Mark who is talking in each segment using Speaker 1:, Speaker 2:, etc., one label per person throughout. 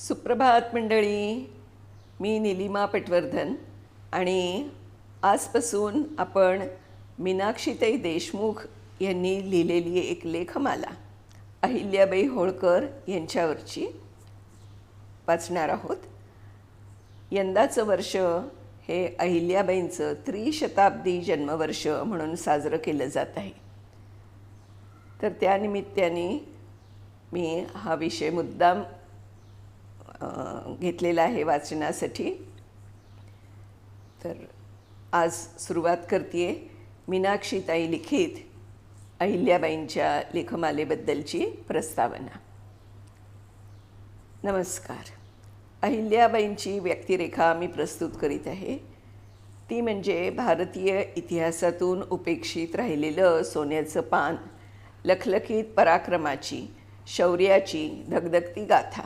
Speaker 1: सुप्रभात मंडळी. मी निलिमा पटवर्धन आणि आजपासून आपण मीनाक्षीताई देशमुख यांनी लिहिलेली एक लेखमाला अहिल्याबाई होळकर यांच्यावरची वाचणार आहोत. यंदाचं वर्ष हे अहिल्याबाईंचं त्रिशताब्दी जन्मवर्ष म्हणून साजरं केलं जात आहे. तर त्यानिमित्ताने मी हा विषय मुद्दाम घेतलेला आहे वाचनासाठी. तर आज सुरुवात करते मीनाक्षीताई लिखित अहिल्याबाईंच्या लेखमालेबद्दलची प्रस्तावना. नमस्कार. अहिल्याबाईंची व्यक्तिरेखा मी प्रस्तुत करीत आहे. ती म्हणजे भारतीय इतिहासातून उपेक्षित राहिलेलं सोन्याचं पान लखलखीत पराक्रमाची शौर्याची धगधगती गाथा.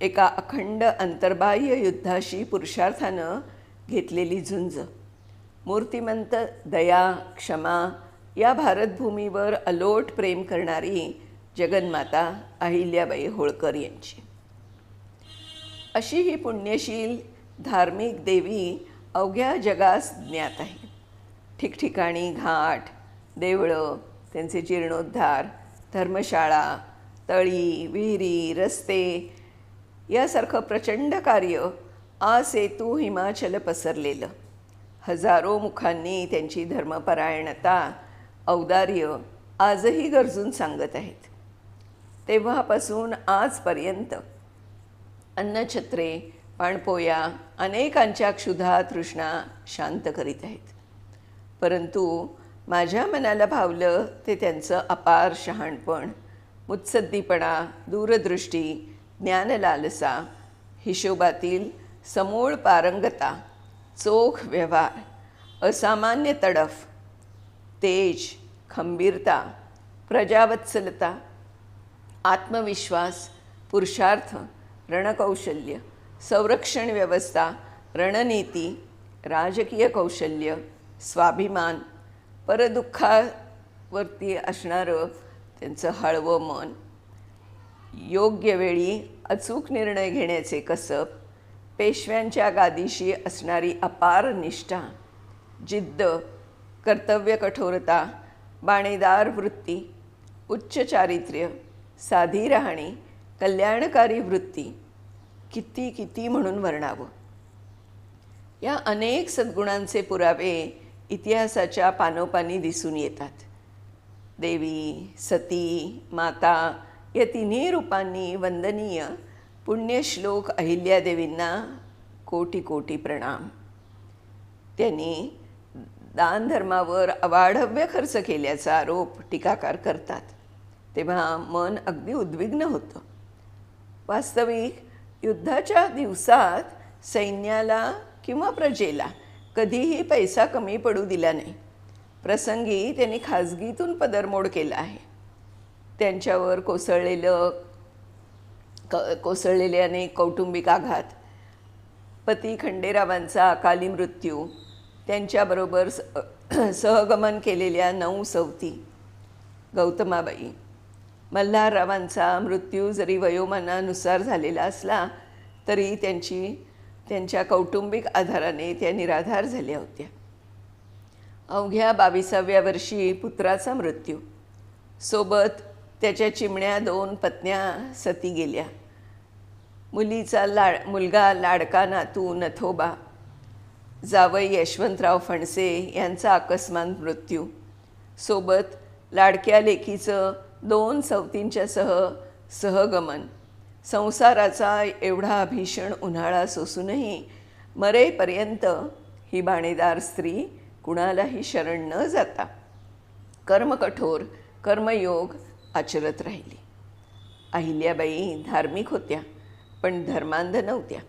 Speaker 1: एका अखंड अंतर्बाह्य युद्धाशी पुरुषार्थानं घेतलेली झुंज. मूर्तिमंत दया क्षमा या भारतभूमीवर अलोट प्रेम करणारी जगन्माता अहिल्याबाई होळकर यांची. अशी ही पुण्यशील धार्मिक देवी अवघ्या जगास ज्ञात आहे. ठिकठिकाणी घाट देवळं त्यांचे जीर्णोद्धार धर्मशाळा तळी विहिरी रस्ते यासारखं प्रचंड कार्य आ सेतू हिमाचल पसरलेलं. हजारो मुखांनी त्यांची धर्मपरायणता औदार्य आजही गरजून सांगत आहेत. तेव्हापासून आजपर्यंत अन्नछत्रे पाणपोया अनेकांच्या क्षुधा तृष्णा शांत करीत आहेत. परंतु माझ्या मनाला भावलं ते त्यांचं अपार शहाणपण मुत्सद्दीपणा दूरदृष्टी ज्ञानलालसा हिशोबातील समूळ पारंगता चोख व्यवहार असामान्य तडफ तेज खंबीरता प्रजावत्सलता आत्मविश्वास पुरुषार्थ रणकौशल्य संरक्षण व्यवस्था रणनीती राजकीय कौशल्य स्वाभिमान परदुःखावरती असणारं त्यांचं हळवं मन. योग्य वेळी अचूक निर्णय घेण्याचे कसब पेशव्यांच्या गादीशी असणारी अपार निष्ठा जिद्द कर्तव्य कठोरता बाणेदार वृत्ती उच्च चारित्र्य साधी राहणी कल्याणकारी वृत्ती किती किती म्हणून वर्णावं? या अनेक सद्गुणांचे पुरावे इतिहासाच्या पानोपानी दिसून येतात. देवी सती माता या तिन्ही रूपांनी वंदनीय पुण्यश्लोक अहिल्यादेवींना कोटी कोटी प्रणाम. त्यांनी दानधर्मावर अवाढव्य खर्च केल्याचा आरोप टीकाकार करतात. तेव्हा मन अगदी उद्विग्न होतं. वास्तविक युद्धाच्या दिवसात सैन्याला किंवा प्रजेला कधीही पैसा कमी पडू दिला नाही. प्रसंगी त्यांनी खाजगीतून पदरमोड केला आहे. त्यांच्यावर कोसळलेलं क कोसळलेले अनेक कौटुंबिक आघात. पती खंडेरावांचा अकाली मृत्यू त्यांच्याबरोबर स सहगमन केलेल्या नऊ सवती. गौतमाबाई मल्हाररावांचा मृत्यू जरी वयोमानानुसार झालेला असला तरी त्यांची त्यांच्या कौटुंबिक आधाराने त्या निराधार झाल्या होत्या. अवघ्या बावीसाव्या वर्षी पुत्राचा मृत्यू. सोबत त्याच्या चिमण्या दोन पत्न्या सती गेल्या. मुलीचा लाड मुलगा लाडका नातू नथोबा. जावई यशवंतराव फणसे यांचा अकस्मात मृत्यू. सोबत लाडक्या लेखीचं दोन सवतींच्या सह सहगमन. संसाराचा एवढा भीषण उन्हाळा सोसूनही मरेपर्यंत ही बाणेदार स्त्री कुणालाही शरण न जाता. कर्मकठोर कर्मयोग आचरत राहिली. अहिल्याबाई धार्मिक होत्या पण धर्मांध नव्हत्या.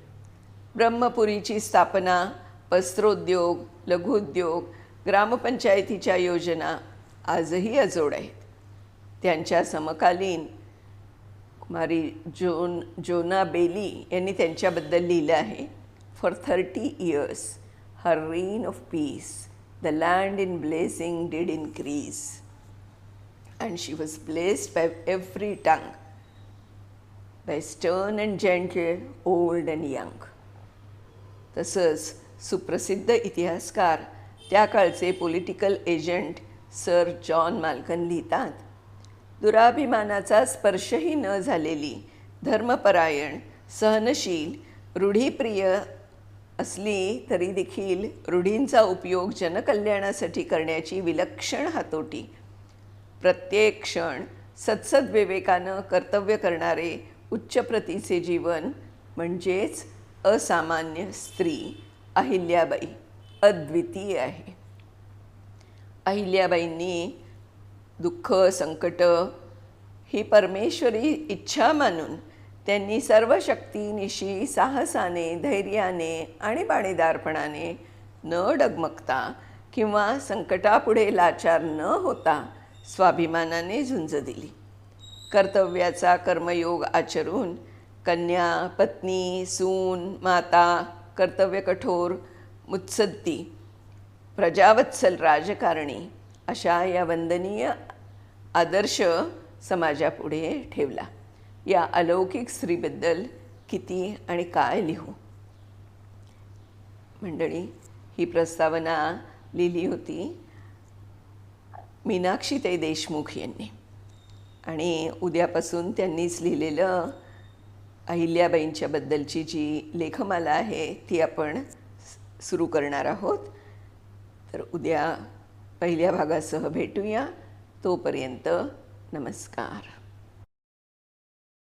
Speaker 1: ब्रह्मपुरीची स्थापना वस्त्रोद्योग लघुउद्योग ग्रामपंचायतीच्या योजना आजही अजोड आहेत. त्यांच्या समकालीन कुमारी जोन जोना बेली यांनी त्यांच्याबद्दल लिहिलं आहे for thirty years her reign of peace the land in blessing did increase and she was blessed by every tongue. By stern and gentle, old and young. तसंच सुप्रसिद्ध इतिहासकार त्या काळचे political agent sir John Malcolm लिहितात दुराभिमानाचा स्पर्शही न झालेली धर्मपरायण सहनशील रूढीप्रिय असली तरी देखील रूढींचा उपयोग जनकल्याणासाठी करण्याची विलक्षण हातोटी प्रत्येक क्षण सत्सद्विवेकानं कर्तव्य करणारे उच्च प्रतीचे जीवन म्हणजेच असामान्य स्त्री अहिल्याबाई अद्वितीय आहे. अहिल्याबाईंनी दुःख संकट ही परमेश्वरी इच्छा मानून त्यांनी सर्व शक्तीनिशी साहसाने धैर्याने आणि बाणेदारपणाने न डगमगता किंवा संकटापुढे लाचार न होता स्वाभिमानाने झुंज दिली. कर्तव्याचा कर्मयोग आचरून कन्या पत्नी सून माता कर्तव्य कठोर मुत्सद्दी प्रजावत्सल राजकारणी अशा या वंदनीय आदर्श समाजापुढे ठेवला. या अलौकिक स्त्रीबद्दल किती आणि काय लिहू? मंडळी ही प्रस्तावना लिहिली होती मीनाक्षीताई देशमुख यांनी. आणि उद्यापासून त्यांनीच लिहिलेलं अहिल्याबाईंच्याबद्दलची जी लेखमाला आहे ती आपण सुरू करणार आहोत. तर उद्या पहिल्या भागासह भेटूया. तोपर्यंत नमस्कार.